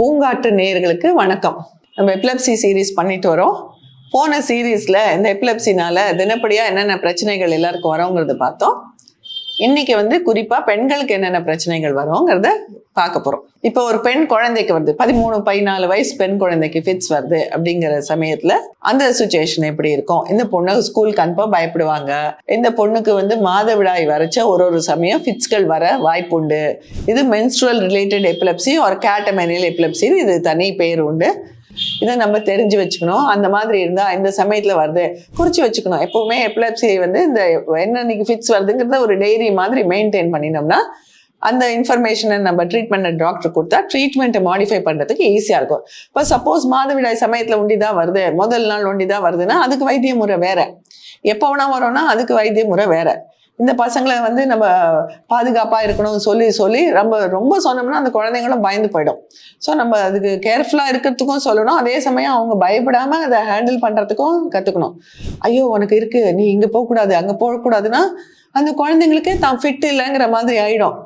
பூங்காற்று நேயர்களுக்கு வணக்கம். நம்ம எப்லப்சி சீரீஸ் பண்ணிட்டு வரோம். போன சீரீஸில் இந்த எப்லப்சினால தினப்படியாக என்னென்ன பிரச்சனைகள் எல்லாருக்கும் வரோங்கிறது பார்த்தோம். இன்னைக்கு வந்து குறிப்பா பெண்களுக்கு என்னென்ன பிரச்சனைகள் வரும்ங்கிறத பார்க்க போறோம். இப்போ ஒரு பெண் குழந்தைக்கு வருது. பதிமூணு பதினாலு வயசு பெண் குழந்தைக்கு ஃபிட்ஸ் வருது அப்படிங்கிற சமயத்துல அந்த சுச்சுவேஷன் எப்படி இருக்கும்? இந்த பொண்ணு ஸ்கூலுக்கு அனுப்ப பயப்படுவாங்க. இந்த பொண்ணுக்கு வந்து மாதவிடாய் வரைச்ச ஒரு ஒரு சமயம் ஃபிட்ஸ்கள் வர வாய்ப்புண்டு இது மென்ஸ்ட்ரல் ரிலேட்டட் எபிலப்சி ஒரு கேட்டமெனியல் எபிலப்சின்னு இது தனி பேர் உண்டு. இதை நம்ம தெரிஞ்சு வச்சுக்கணும். அந்த மாதிரி இருந்தா இந்த சமயத்தில் வருது. குறித்து வச்சுக்கணும். எப்போவுமே எபிலப்சி வந்து இந்த என்னன்னைக்கு ஃபிட்ஸ் வருதுங்கிறத ஒரு டைரி மாதிரி மெயின்டைன் பண்ணினோம்னா அந்த இன்ஃபர்மேஷனை நம்ம ட்ரீட்மெண்ட் டாக்டர் கொடுத்தா ட்ரீட்மெண்ட்டை மாடிஃபை பண்ணுறதுக்கு ஈஸியாக இருக்கும். இப்போ சப்போஸ் மாதவிடாய் சமயத்தில் ஒண்டி தான் வருது. முதல் நாள் ஒண்டி தான் வருதுன்னா அதுக்கு வைத்திய முறை வேற. எப்போ வேணா வரோம்னா அதுக்கு வைத்திய முறை வேற. இந்த பசங்களை வந்து நம்ம பாதுகாப்பாக இருக்கணும்னு சொல்லி சொல்லி ரொம்ப ரொம்ப சொன்னோம்னா அந்த குழந்தைங்களும் பயந்து போயிடும். ஸோ நம்ம அதுக்கு கேர்ஃபுல்லாக இருக்கிறதுக்கும் சொல்லணும். அதே சமயம் அவங்க பயப்படாமல் அதை ஹேண்டில் பண்ணுறதுக்கும் கற்றுக்கணும் ஐயோ உனக்கு இருக்குது நீ இங்கே போகக்கூடாது அங்கே போகக்கூடாதுன்னா அந்த குழந்தைங்களுக்கே தான் ஃபிட் இல்லைங்கிற மாதிரி ஆகிடும்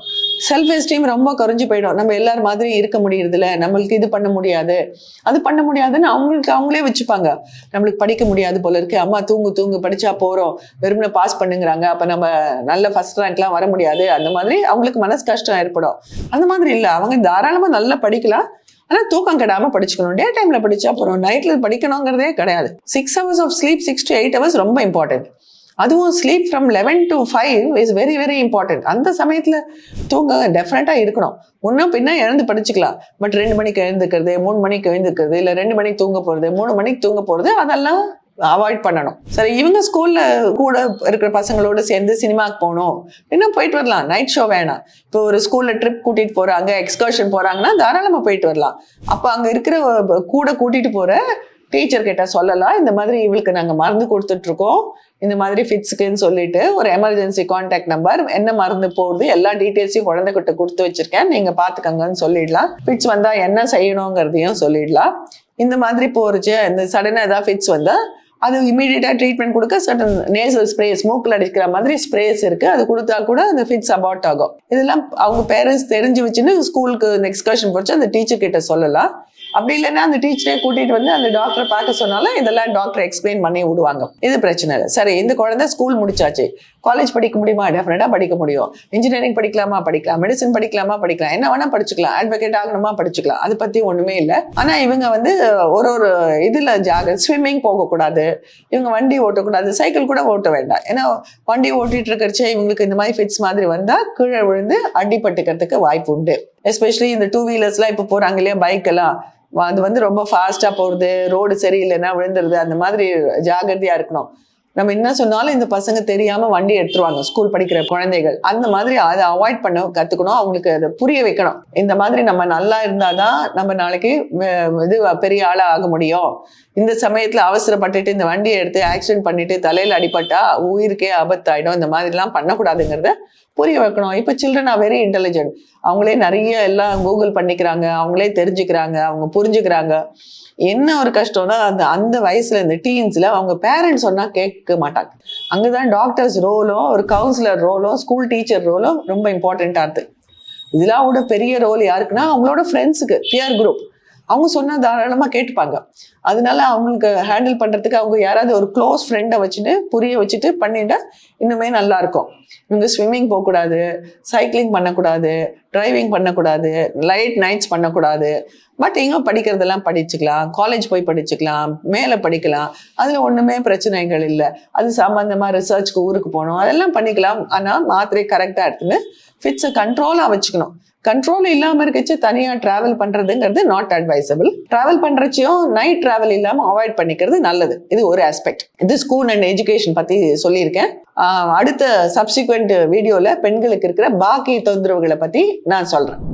செல்ஃப் எஸ்டீம் ரொம்ப குறைஞ்சு போயிடும். நம்ம எல்லார் மாதிரி இருக்க முடியறதில்ல. நம்மளுக்கு இது பண்ண முடியாது. அது பண்ண முடியாதுன்னு அவங்களுக்கு அவங்களே வச்சுப்பாங்க. நம்மளுக்கு படிக்க முடியாது போல இருக்கு. அம்மா தூங்கு தூங்கு படிச்சா போறோம். வெறுமனை பாஸ் பண்ணுங்கிறாங்க. அப்ப நம்ம நல்ல ஃபர்ஸ்ட் ரேங்க்லாம் வர முடியாது. அந்த மாதிரி அவங்களுக்கு மனசு கஷ்டம் ஏற்படும். அந்த மாதிரி இல்லை. அவங்க தாராளமா நல்லா படிக்கலாம். ஆனா தூக்கம் கெடாமல் படிச்சுக்கணும். டே டைம்ல படிச்சா போறோம். நைட்ல படிக்கணுங்கிறதே கிடையாது. Six hours of sleep six to eight hours ரொம்ப இம்பார்ட்டன்ட் அதுவும் sleep from eleven to five is very very important அந்த சமயத்தில் தூங்க டெஃபினட்டாக இருக்கணும். ஒன்றும் பின்ன எழுந்து படிச்சுக்கலாம். பட் ரெண்டு மணிக்கு எழுந்துக்கிறது மூணு மணிக்கு எழுந்துக்கிறது இல்லை ரெண்டு மணிக்கு தூங்க போகிறது மூணு மணிக்கு தூங்க போகிறது அதெல்லாம் அவாய்ட் பண்ணணும். சரி இவங்க ஸ்கூல்ல கூட இருக்கிற பசங்களோட சேர்ந்து சினிமாக்கு போகணும். இன்னும் போயிட்டு வரலாம். நைட் ஷோ வேணாம். இப்போ ஒரு ஸ்கூல்ல ட்ரிப் கூட்டிட்டு போறாங்க எக்ஸ்கர்ஷன் போறாங்கன்னா தாராளமா போயிட்டு வரலாம். அப்போ அங்க இருக்கிற கூட கூட்டிட்டு போற டீச்சர் கிட்ட சொல்லலாம் இந்த மாதிரி இவளுக்கு நாங்கள் மருந்து கொடுத்துட்டு இருக்கோம் இந்த மாதிரி ஃபிட்ஸுக்குன்னு சொல்லிட்டு ஒரு எமர்ஜென்சி கான்டாக்ட் நம்பர் என்ன மருந்து போடுது எல்லா டீட்டெயில்ஸையும் குழந்தைகிட்ட கொடுத்து வச்சிருக்கேன். நீங்கள் பார்த்துக்கங்கன்னு சொல்லிடலாம். ஃபிட்ஸ் வந்தால் என்ன செய்யணுங்கிறதையும் சொல்லிடலாம். இந்த மாதிரி போறச்சு இந்த சடனாக ஏதாவது ஃபிட்ஸ் வந்தால் அது இமீடியட்டாக ட்ரீட்மெண்ட் கொடுக்க சட்டன் நேசல் ஸ்ப்ரேஸ் மூக்கில் அடிக்கிற மாதிரி ஸ்ப்ரேஸ் இருக்கு. அது கொடுத்தா கூட அந்த ஃபிட்ஸ் அபார்ட் ஆகும். இதெல்லாம் அவங்க பேரண்ட்ஸ் தெரிஞ்சு வச்சுன்னு ஸ்கூலுக்கு இந்த எக்ஸ்கர்ஷன் போச்சு. அந்த டீச்சர் கிட்ட சொல்லலாம். அப்படி இல்லைன்னா அந்த டீச்சரே கூட்டிட்டு வந்து அந்த டாக்டரை பார்க்க சொன்னாலும் இதெல்லாம் டாக்டர் எக்ஸ்பிளைன் பண்ணி விடுவாங்க. இது பிரச்சனை இல்லை. சரி இந்த குழந்தை ஸ்கூல் முடிச்சாச்சு. காலேஜ் படிக்க முடியுமா? டெஃபினட்டாக படிக்க முடியும். இன்ஜினியரிங் படிக்கலாமா? படிக்கலாம். மெடிசன் படிக்கலாமா? படிக்கலாம். என்ன வேணால் படிச்சுக்கலாம். அட்வொகேட் ஆகணுமா? படிச்சுக்கலாம். அதை பற்றி ஒன்றுமே இல்லை. ஆனால் இவங்க வந்து ஒரு ஒரு இதில் ஜாக ஸ்விம்மிங் போகக்கூடாது. இவங்க வண்டி ஓட்டக்கூடாது. சைக்கிள் கூட ஓட்ட வேண்டாம். ஏன்னா வண்டி ஓட்டிட்டு இருக்கிறச்சே இவங்களுக்கு இந்த மாதிரி ஃபிட்ஸ் மாதிரி வந்தால் கீழே விழுந்து அடிபட்டுக்கிறதுக்கு வாய்ப்பு உண்டு. எஸ்பெஷலி இந்த டூ வீலர்ஸ்லாம் இப்போ போகிறாங்க இல்லையா? பைக் எல்லாம். அது வந்து ரொம்ப ஃபாஸ்ட்டாக போகிறது ரோடு சரியில்லைன்னா விழுந்துருது அந்த மாதிரி ஜாகிரதையாக இருக்கணும். நம்ம என்ன சொன்னாலும் இந்த பசங்க தெரியாம வண்டி எடுத்துருவாங்க ஸ்கூல் படிக்கிற குழந்தைகள். அந்த மாதிரி அதை அவாய்ட் பண்ண கத்துக்கணும். அவங்களுக்கு அதை புரிய வைக்கணும். இந்த மாதிரி நம்ம நல்லா இருந்தாதான் நம்ம நாளைக்கு இது பெரிய ஆளா ஆக முடியும். இந்த சமயத்துல அவசரப்பட்டுட்டு இந்த வண்டியை எடுத்து ஆக்சிடென்ட் பண்ணிட்டு தலையில அடிபட்டா உயிருக்கே ஆபத்தாயிடும். இந்த மாதிரிலாம் பண்ணக்கூடாதுங்கிறத புரிய வைக்கணும். இப்போ சில்ட்ரன் ஆர் வெரி இன்டெலிஜென்ட் அவங்களே நிறைய எல்லாம் கூகுள் பண்ணிக்கிறாங்க. அவங்களே தெரிஞ்சுக்கிறாங்க. அவங்க புரிஞ்சுக்கிறாங்க. என்ன ஒரு கஷ்டம்னா அந்த அந்த வயசுல இந்த டீன்ஸ்ல அவங்க பேரண்ட்ஸ் சொன்னா கேட்க மாட்டாங்க. அங்கதான் டாக்டர்ஸ் ரோலும் ஒரு கவுன்சிலர் ரோலும் ஸ்கூல் டீச்சர் ரோலும் ரொம்ப இம்பார்ட்டண்டா இருக்கு. இதெல்லாம் விட பெரிய ரோல் யாருக்குன்னா அவங்களோட ஃப்ரெண்ட்ஸுக்கு பியர் குரூப் அவங்க சொன்னா தாராளமா கேட்டுப்பாங்க. அதனால அவங்களுக்கு ஹேண்டில் பண்றதுக்கு அவங்க யாராவது ஒரு க்ளோஸ் ஃப்ரெண்டை வச்சுட்டு புரிய வச்சுட்டு பண்ணிட்டா இன்னுமே நல்லா இருக்கும். இவங்க ஸ்விம்மிங் போகக்கூடாது சைக்கிளிங் பண்ணக்கூடாது டிரைவிங் பண்ணக்கூடாது லைட் நைட்ஸ் பண்ணக்கூடாது. பட் எங்கே படிக்கிறதெல்லாம் படிச்சுக்கலாம். காலேஜ் போய் படிச்சுக்கலாம். மேலே படிக்கலாம். அதில் ஒன்றுமே பிரச்சனைகள் இல்லை. அது சம்மந்தமாக ரிசர்ச்க்கு ஊருக்கு போகணும். அதெல்லாம் பண்ணிக்கலாம். ஆனால் மாத்திரை கரெக்டாக எடுத்துன்னு ஃபிட்ஸை கண்ட்ரோலாக வச்சுக்கணும். கண்ட்ரோல் இல்லாமல் இருக்கச்சு தனியாக ட்ராவல் பண்ணுறதுங்கிறது நாட் அட்வைசபிள் ட்ராவல் பண்ணுறச்சியும் நைட் ட்ராவல் இல்லாமல் அவாய்ட் பண்ணிக்கிறது நல்லது. இது ஒரு ஆஸ்பெக்ட் இது ஸ்கூல் அண்ட் எஜுகேஷன் பற்றி சொல்லியிருக்கேன். அடுத்த சப்சிக்வெண்ட் வீடியோவில் பெண்களுக்கு இருக்கிற பாக்கி தொந்தரவுகளை பற்றி நான் சொல்கிறேன்